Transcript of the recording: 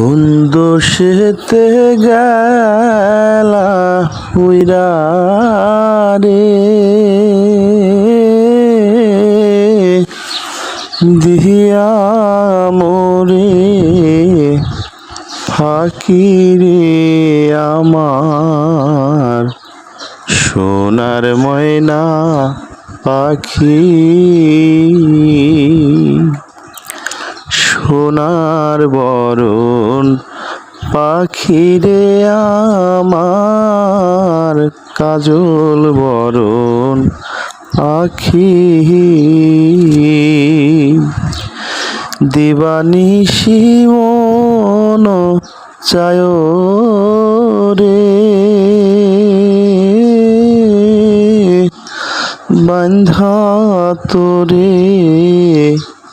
কোন দোষেতে গেলা উইরা রে। দিয়া মোরে ফাঁকি রে আমার। সোনার ময়না পাখি সোনার বরণ পাখিরে আমার কাজল বরণ পাখি দিবানিশি মন চায় রে। বান্ধা তোরে